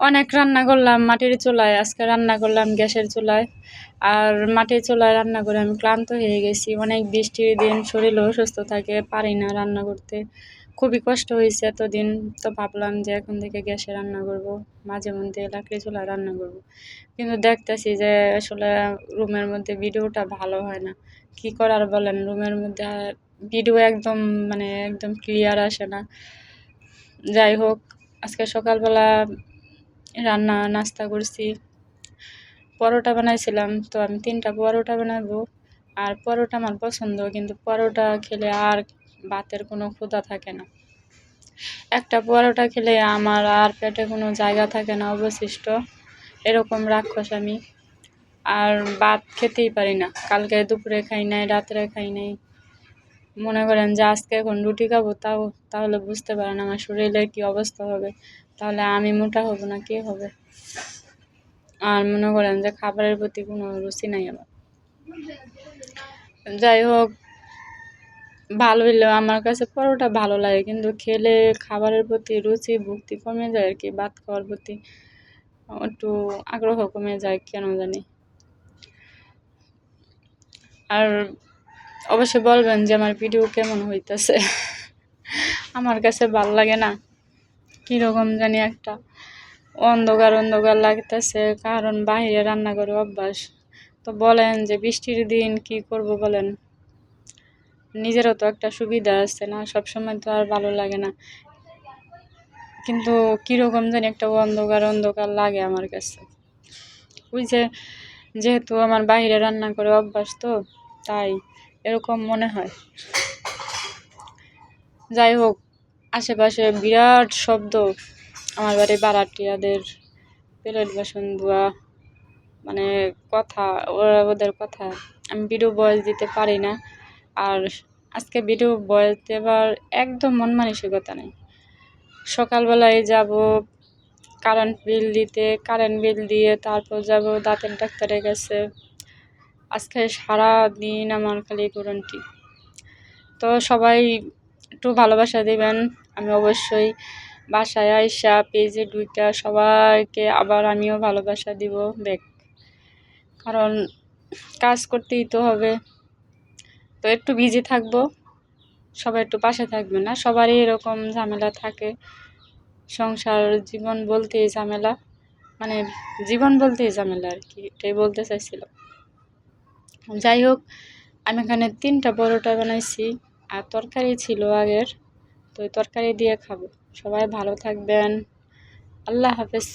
অনেক রান্না করলাম, মাটির চুলায়, আজকে রান্না করলাম গ্যাসের চুলায়। আর মাটির চুলায় রান্না করে আমি ক্লান্ত হয়ে গেছি। অনেক বৃষ্টির দিন, শরীরও অসুস্থ থাকে, পারি না রান্না করতে। খুবই কষ্ট হয়েছে এতদিন, তো ভাবলাম যে এখন থেকে গ্যাসে রান্না করব, মাঝে মধ্যে লাকড়ি চুলায় রান্না করব। কিন্তু দেখতেছি যে আসলে রুমের মধ্যে ভিডিওটা ভালো হয় না। কি করার বলেন, রুমের মধ্যে ভিডিও একদম মানে একদম ক্লিয়ার আসে না। যাই হোক, আজকে সকালবেলা রান্না, নাস্তা করছি। পরোটা বানাইছিলাম, তো আমি তিনটা পরোটা বানাবো। আর পরোটা আমার পছন্দ, কিন্তু পরোটা খেলে আর ভাতের কোনো ক্ষুধা থাকে না। একটা পরোটা খেলে আমার আর পেটে কোনো জায়গা থাকে না, অবশিষ্ট। এরকম রাক্ষস আমি। আর ভাত খেতেই পারি না। কালকে দুপুরে খাই নাই, রাত্রে খাই নাই। মনে করেন যে, আজকে এখন রুটি খাব, তাও তাহলে বুঝতে পারেন আমার শরীরের কী অবস্থা হবে। তাহলে আমি মোটা হব না কে হবে? আর মনে করেন যে, খাবারের প্রতি কোনো রুচি নাই আমার। যাই হোক, ভালো হইলেও আমার কাছে পরোটা ভালো লাগে, কিন্তু খেলে খাবারের প্রতি রুচি, ভক্তি কমে যায় আর কি, ভাত খাওয়ার প্রতি একটু আগ্রহ কমে যায়, কেন জানি। আর অবশ্যই বলবেন যে আমার ভিডিও কেমন হইতেছে। আমার কাছে ভালো লাগে না। কীরকম জানি একটা অন্ধকার অন্ধকার লাগতেছে, কারণ বাহিরে রান্না করে অভ্যাস। তো বলেন যে বৃষ্টির দিন কি করব বলেন? নিজেরও তো একটা সুবিধা আছে না, সবসময় তো আর ভালো লাগে না। কিন্তু কীরকম জানি একটা অন্ধকার অন্ধকার লাগে আমার কাছে। ওই যে যেহেতু আমার বাইরে রান্না করে অভ্যাস তো, তাই এরকম মনে হয়। যাই হোক, আশেপাশে বিরাট শব্দ। আমার বাড়ি বারাটিয়াদের প্লেট বাসন ধোয়া মানে কথা, ওরা ওদের কথা। আমি ভিডিও বয়স দিতে পারি না। আর আজকে ভিডিও বয়স দেবার একদম মন মানসিকতা নেই। সকালবেলায় যাব কারেন্ট বিল দিতে কারেন্ট বিল দিয়ে তারপর যাব, দাঁতের ডাক্তারের কাছে। আজকে সারা দিন আমার খালি কোরআনটি তো সবাই একটু ভালোবাসা দেবেন, আমি অবশ্যই বাসায় আইসা পেজে ঢুইকা সবাইকে আবার আমিও ভালোবাসা দিব, দেখ। কারণ কাজ করতেই তো হবে। তো একটু বিজি থাকব, সবাই একটু পাশে থাকবে না, সবারই এরকম ঝামেলা থাকে। সংসার, জীবন বলতেই ঝামেলা মানে জীবন বলতেই ঝামেলা আর কি, এটাই বলতে চাইছিলাম। যাই হোক, আমি এখানে তিনটা পরোটা বানাইছি আর তরকারি ছিল আগের, তো তরকারি দিয়ে খাব। সবাই ভালো থাকবেন। আল্লাহ হাফেজ।